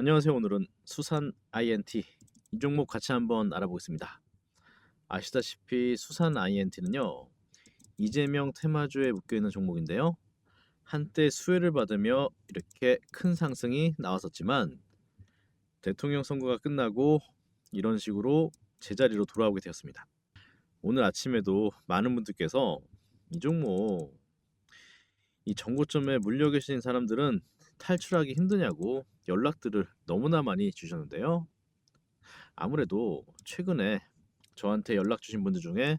안녕하세요. 오늘은 수산 INT 이 종목 같이 한번 알아보겠습니다. 아시다시피 수산 INT는요. 이재명 테마주에 묶여 있는 종목인데요. 한때 수혜를 받으며 이렇게 큰 상승이 나왔었지만 대통령 선거가 끝나고 이런 식으로 제자리로 돌아오게 되었습니다. 오늘 아침에도 많은 분들께서 이 종목 이 정고점에 물려 계신 사람들은 탈출하기 힘드냐고 연락들을 너무나 많이 주셨는데요. 아무래도 최근에 저한테 연락 주신 분들 중에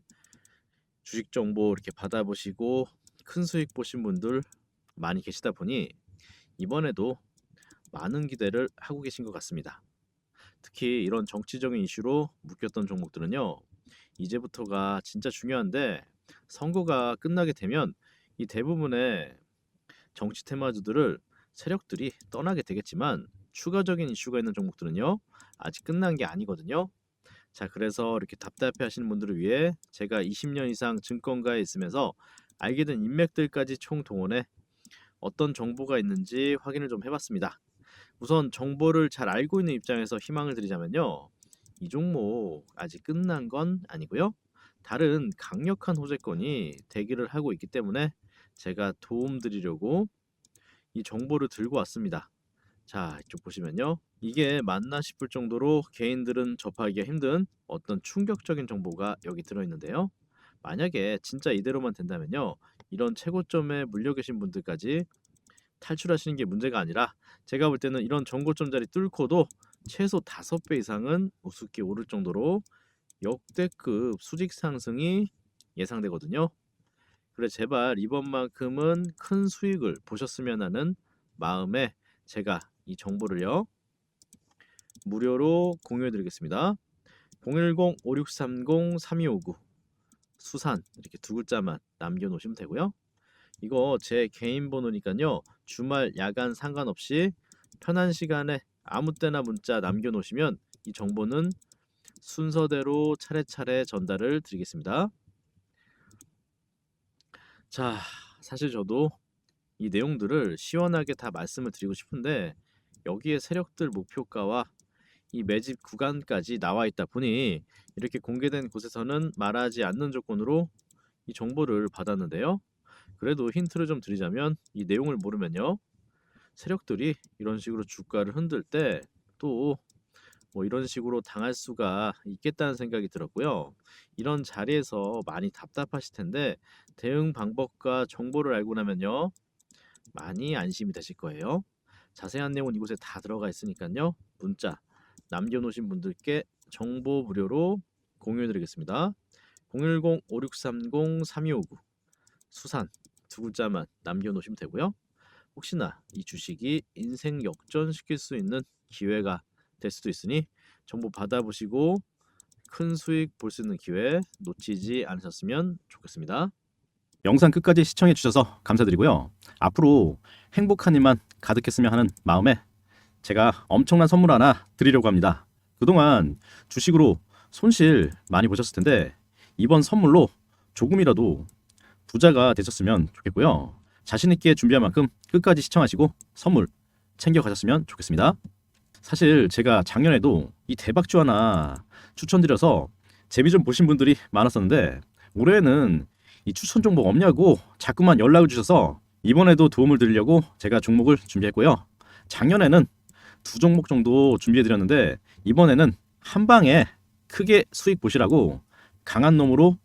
주식 정보 이렇게 받아보시고 큰 수익 보신 분들 많이 계시다 보니 이번에도 많은 기대를 하고 계신 것 같습니다. 특히 이런 정치적인 이슈로 묶였던 종목들은요. 이제부터가 진짜 중요한데 선거가 끝나게 되면 이 대부분의 정치 테마주들을 세력들이 떠나게 되겠지만 추가적인 이슈가 있는 종목들은요 아직 끝난 게 아니거든요. 자 그래서 이렇게 답답해 하시는 분들을 위해 제가 20년 이상 증권가에 있으면서 알게 된 인맥들까지 총 동원해 어떤 정보가 있는지 확인을 좀 해봤습니다. 우선 정보를 잘 알고 있는 입장에서 희망을 드리자면요. 이 종목 아직 끝난 건 아니고요. 다른 강력한 호재권이 대기를 하고 있기 때문에 제가 도움 드리려고 이 정보를 들고 왔습니다. 자, 이쪽 보시면요. 이게 맞나 싶을 정도로 개인들은 접하기가 힘든 어떤 충격적인 정보가 여기 들어있는데요. 만약에 진짜 이대로만 된다면요. 이런 최고점에 물려 계신 분들까지 탈출하시는 게 문제가 아니라 제가 볼 때는 이런 정고점 자리 뚫고도 최소 5배 이상은 우습게 오를 정도로 역대급 수직 상승이 예상되거든요. 그래 제발 이번만큼은 큰 수익을 보셨으면 하는 마음에 제가 이 정보를요 무료로 공유해 드리겠습니다. 010-5630-3259 수산 이렇게 두 글자만 남겨 놓으시면 되고요. 이거 제 개인 번호니까요. 주말 야간 상관없이 편한 시간에 아무 때나 문자 남겨 놓으시면 이 정보는 순서대로 차례차례 전달을 드리겠습니다. 자, 사실 저도 이 내용들을 시원하게 다 말씀을 드리고 싶은데 여기에 세력들 목표가와 이 매집 구간까지 나와 있다 보니 이렇게 공개된 곳에서는 말하지 않는 조건으로 이 정보를 받았는데요. 그래도 힌트를 좀 드리자면 이 내용을 모르면요. 세력들이 이런 식으로 주가를 흔들 때 또 뭐 이런 식으로 당할 수가 있겠다는 생각이 들었고요. 이런 자리에서 많이 답답하실 텐데 대응 방법과 정보를 알고 나면요. 많이 안심이 되실 거예요. 자세한 내용은 이곳에 다 들어가 있으니까요. 문자 남겨놓으신 분들께 정보 무료로 공유해드리겠습니다. 010-5630-3259 수산 두 글자만 남겨놓으시면 되고요. 혹시나 이 주식이 인생 역전시킬 수 있는 기회가 될 수도 있으니 정보 받아보시고 큰 수익 볼 수 있는 기회 놓치지 않으셨으면 좋겠습니다. 영상 끝까지 시청해 주셔서 감사드리고요. 앞으로 행복한 일만 가득했으면 하는 마음에 제가 엄청난 선물 하나 드리려고 합니다. 그동안 주식으로 손실 많이 보셨을 텐데 이번 선물로 조금이라도 부자가 되셨으면 좋겠고요. 자신 있게 준비한 만큼 끝까지 시청하시고 선물 챙겨 가셨으면 좋겠습니다. 사실 제가 작년에도 이 대박주 하나 추천드려서 재미 좀 보신 분들이 많았었는데 올해는 이 추천 종목 없냐고 자꾸만 연락을 주셔서 이번에도 도움을 드리려고 제가 종목을 준비했고요. 작년에는 두 종목 정도 준비해 드렸는데 이번에는 한 방에 크게 수익 보시라고 강한 놈으로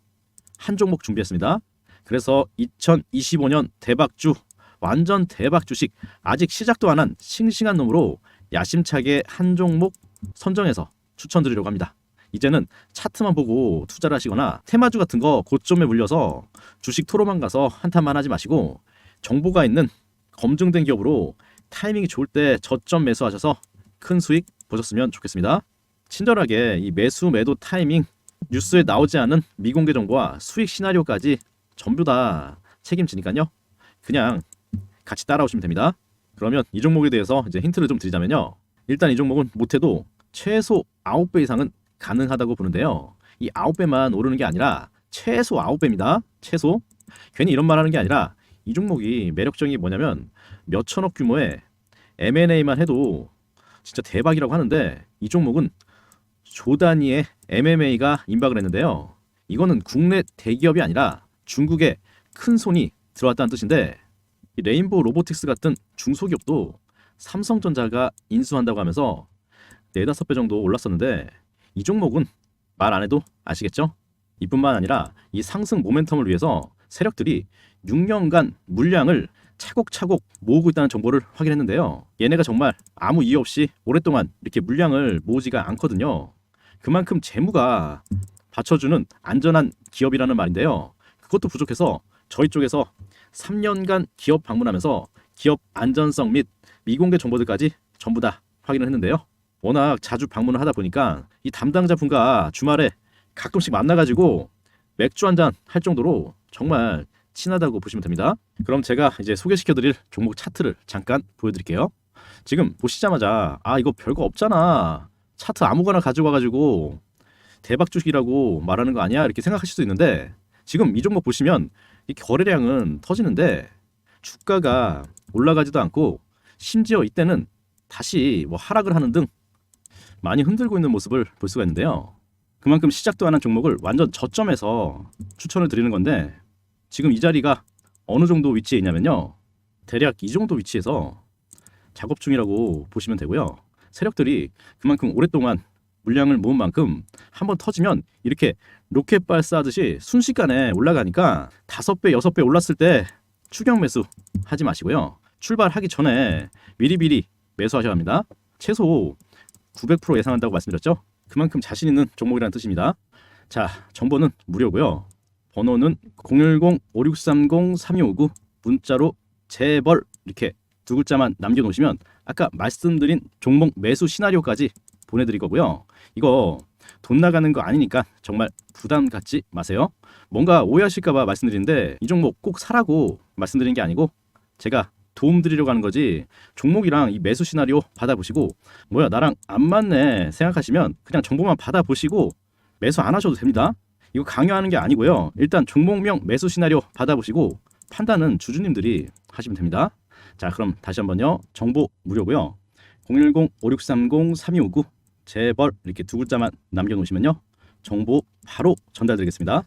한 종목 준비했습니다. 그래서 2025년 대박주 완전 대박 주식 아직 시작도 안 한 싱싱한 놈으로 야심차게 한 종목 선정해서 추천드리려고 합니다. 이제는 차트만 보고 투자를 하시거나 테마주 같은 거 고점에 물려서 주식 토로만 가서 한탄만 하지 마시고 정보가 있는 검증된 기업으로 타이밍이 좋을 때 저점 매수하셔서 큰 수익 보셨으면 좋겠습니다. 친절하게 이 매수 매도 타이밍 뉴스에 나오지 않은 미공개 정보와 수익 시나리오까지 전부 다 책임지니까요. 그냥 같이 따라오시면 됩니다. 그러면 이 종목에 대해서 이제 힌트를 좀 드리자면요. 일단 이 종목은 못해도 최소 9배 이상은 가능하다고 보는데요. 이 9배만 오르는 게 아니라 최소 9배입니다. 최소. 괜히 이런 말 하는 게 아니라 이 종목이 매력적인 게 뭐냐면 몇천억 규모의 M&A만 해도 진짜 대박이라고 하는데 이 종목은 조단위의 MMA가 임박을 했는데요. 이거는 국내 대기업이 아니라 중국의 큰 손이 들어왔다는 뜻인데 이 레인보우 로보틱스 같은 중소기업도 삼성전자가 인수한다고 하면서 네다섯 배 정도 올랐었는데 이 종목은 말 안 해도 아시겠죠? 이뿐만 아니라 이 상승 모멘텀을 위해서 세력들이 6년간 물량을 차곡차곡 모으고 있다는 정보를 확인했는데요. 얘네가 정말 아무 이유 없이 오랫동안 이렇게 물량을 모으지가 않거든요. 그만큼 재무가 받쳐주는 안전한 기업이라는 말인데요. 그것도 부족해서 저희 쪽에서 3년간 기업 방문하면서 기업 안전성 및 미공개 정보들까지 전부 다 확인을 했는데요. 워낙 자주 방문을 하다 보니까 이 담당자 분과 주말에 가끔씩 만나가지고 맥주 한 잔 할 정도로 정말 친하다고 보시면 됩니다. 그럼 제가 이제 소개시켜드릴 종목 차트를 잠깐 보여드릴게요. 지금 보시자마자 아 이거 별거 없잖아. 차트 아무거나 가져와가지고 대박 주식이라고 말하는 거 아니야 이렇게 생각하실 수도 있는데 지금 이 종목 보시면 이 거래량은 터지는데 주가가 올라가지도 않고 심지어 이때는 다시 뭐 하락을 하는 등 많이 흔들고 있는 모습을 볼 수가 있는데요. 그만큼 시작도 안 한 종목을 완전 저점에서 추천을 드리는 건데 지금 이 자리가 어느 정도 위치에 있냐면요. 대략 이 정도 위치에서 작업 중이라고 보시면 되고요. 세력들이 그만큼 오랫동안 물량을 모은 만큼 한번 터지면 이렇게 로켓 발사하듯이 순식간에 올라가니까 다섯 배, 여섯 배 올랐을 때 추격 매수 하지 마시고요. 출발하기 전에 미리미리 매수하셔야 합니다. 최소 900% 예상한다고 말씀드렸죠? 그만큼 자신 있는 종목이라는 뜻입니다. 자, 정보는 무료고요. 번호는 010-5630-3259 문자로 재벌 이렇게 두 글자만 남겨놓으시면 아까 말씀드린 종목 매수 시나리오까지 보내드릴 거고요. 이거 돈 나가는 거 아니니까 정말 부담 갖지 마세요. 뭔가 오해하실까봐 말씀드리는데 이 종목 꼭 사라고 말씀드린 게 아니고 제가 도움 드리려고 하는 거지 종목이랑 이 매수 시나리오 받아보시고 뭐야 나랑 안 맞네 생각하시면 그냥 정보만 받아보시고 매수 안 하셔도 됩니다. 이거 강요하는 게 아니고요. 일단 종목명 매수 시나리오 받아보시고 판단은 주주님들이 하시면 됩니다. 자 그럼 다시 한번요. 정보 무료고요. 010-5630-3259 재벌 이렇게 두 글자만 남겨놓으시면요. 정보 바로 전달드리겠습니다.